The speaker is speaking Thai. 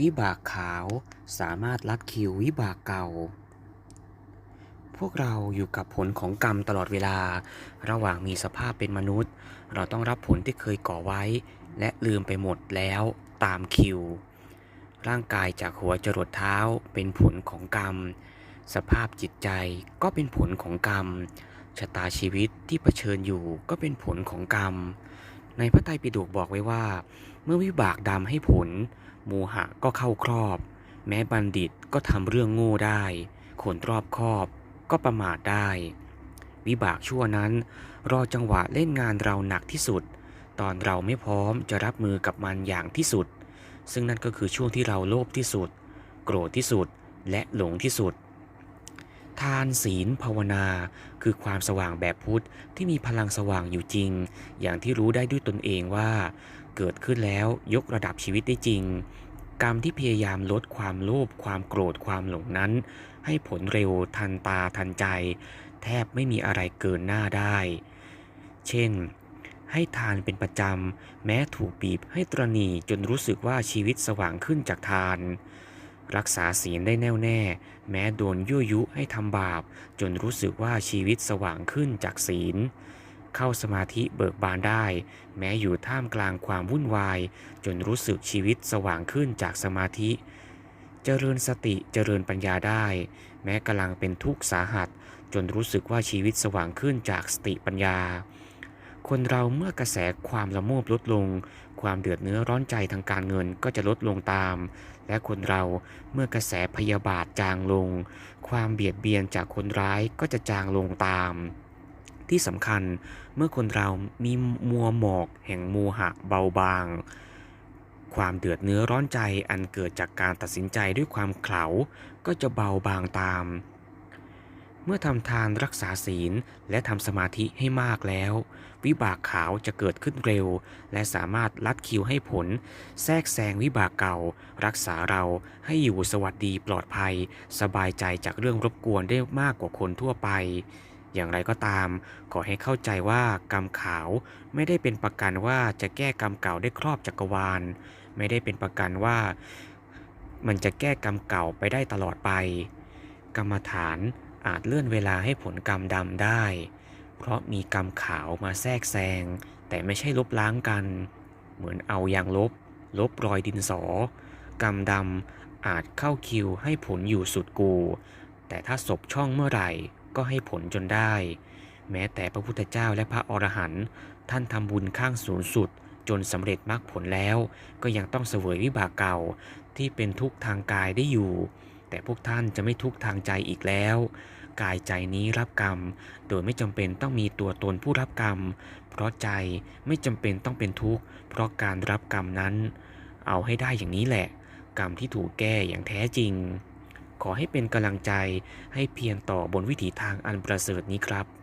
วิบากขาวสามารถลัดคิววิบากเก่า พวกเราอยู่กับผลของกรรมตลอดเวลา ระหว่างมีสภาพเป็นมนุษย์ เราต้องรับผลที่เคยก่อไว้ และลืมไปหมดแล้วตามคิว ร่างกายจากหัวจรดเท้าเป็นผลของกรรม สภาพจิตใจก็เป็นผลของกรรมชะตาชีวิตที่เผชิญอยู่ก็เป็นผลของกรรม ในพระไตรปิฎกบอกไว้ว่า เมื่อวิบากดำให้ผล โมหะก็เข้าครอบ แม้บัณฑิตก็ทำเรื่องโง่ได้คนรอบครอบก็ประมาทได้ วิบากชั่วนั้น รอจังหวะเล่นงานเราหนักที่สุด ตอนเราไม่พร้อมจะรับมือกับมันอย่างที่สุด ซึ่งนั่นก็คือช่วงที่เราโลภที่สุด โกรธที่สุดและหลงที่สุด ทานศีลภาวนา คือความสว่างแบบพุทธที่มีพลังสว่างอยู่จริง อย่างที่รู้ได้ด้วยตนเองว่า เกิดขึ้นแล้วยกระดับชีวิตได้จริง กรรมที่พยายามลดความโลภความโกรธความหลงนั้น ให้ผลเร็วทันตาทันใจ แทบไม่มีอะไรเกินหน้าได้ เช่นให้ทานเป็นประจำ แม้ถูกบีบให้ตรณีจนรู้สึกว่าชีวิตสว่างขึ้นจากทาน รักษาศีลได้แน่วแน่ แม้โดนยั่วยุให้ทำบาป จนรู้สึกว่าชีวิตสว่างขึ้นจากศีล เข้าสมาธิเบิกบานได้ แม้อยู่ท่ามกลางความวุ่นวาย จนรู้สึกชีวิตสว่างขึ้นจากสมาธิ เจริญสติเจริญปัญญาได้ แม้กำลังเป็นทุกข์สาหัส จนรู้สึกว่าชีวิตสว่างขึ้นจากสติปัญญา คนเราเมื่อกระแสความละโมบลดลง ความเดือดเนื้อร้อนใจทางการเงินก็จะลดลงตาม และคนเราเมื่อกระแสพยาบาทจางลง ความเบียดเบียนจากคนร้ายก็จะจางลงตาม ที่สำคัญเมื่อคนเรามีมัวหมอกแห่งโมหะเบาบาง ความเดือดเนื้อร้อนใจอันเกิดจากการตัดสินใจด้วยความเขลาก็จะเบาบางตาม เมื่อทำทานรักษาศีลและทำสมาธิให้มากแล้ว วิบากขาวจะเกิดขึ้นเร็ว และสามารถลัดคิวให้ผล แทรกแซงวิบากเก่า รักษาเราให้อยู่สวัสดีปลอดภัย สบายใจจากเรื่องรบกวนได้มากกว่าคนทั่วไป อย่างไรก็ตาม ขอให้เข้าใจว่ากรรมขาวไม่ได้เป็นประกันว่าจะแก้กรรมเก่าได้ครอบจักรวาล ไม่ได้เป็นประกันว่า มันจะแก้กรรมเก่าไปได้ตลอดไป กรรมฐาน อาจเลื่อนเวลาให้ผลกรรมดำได้ เพราะมีกรรมขาวมาแทรกแซง แต่ไม่ใช่ลบล้างกัน เหมือนเอายางลบ ลบรอยดินสอ กรรมดำอาจเข้าคิวให้ผลอยู่สุดกู แต่ถ้าศพช่องเมื่อไหร่ก็ให้ผลจนได้ แม้แต่พระพุทธเจ้าและพระอรหันต์ท่านทำบุญข้างสูงสุดจนสำเร็จมรรคผลแล้ว ก็ยังต้องเสวยวิบากเก่าที่เป็นทุกข์ทางกายได้อยู่ แต่พวกท่านจะไม่ทุกข์ทางใจอีกแล้ว กายใจนี้รับกรรม โดยไม่จำเป็นต้องมีตัวตนผู้รับกรรม เพราะใจไม่จำเป็นต้องเป็นทุกข์เพราะการรับกรรมนั้น เอาให้ได้อย่างนี้แหละ กรรมที่ถูกแก้อย่างแท้จริง ขอให้เป็นกำลังใจให้เพียรต่อบนวิถีทางอันประเสริฐนี้ครับ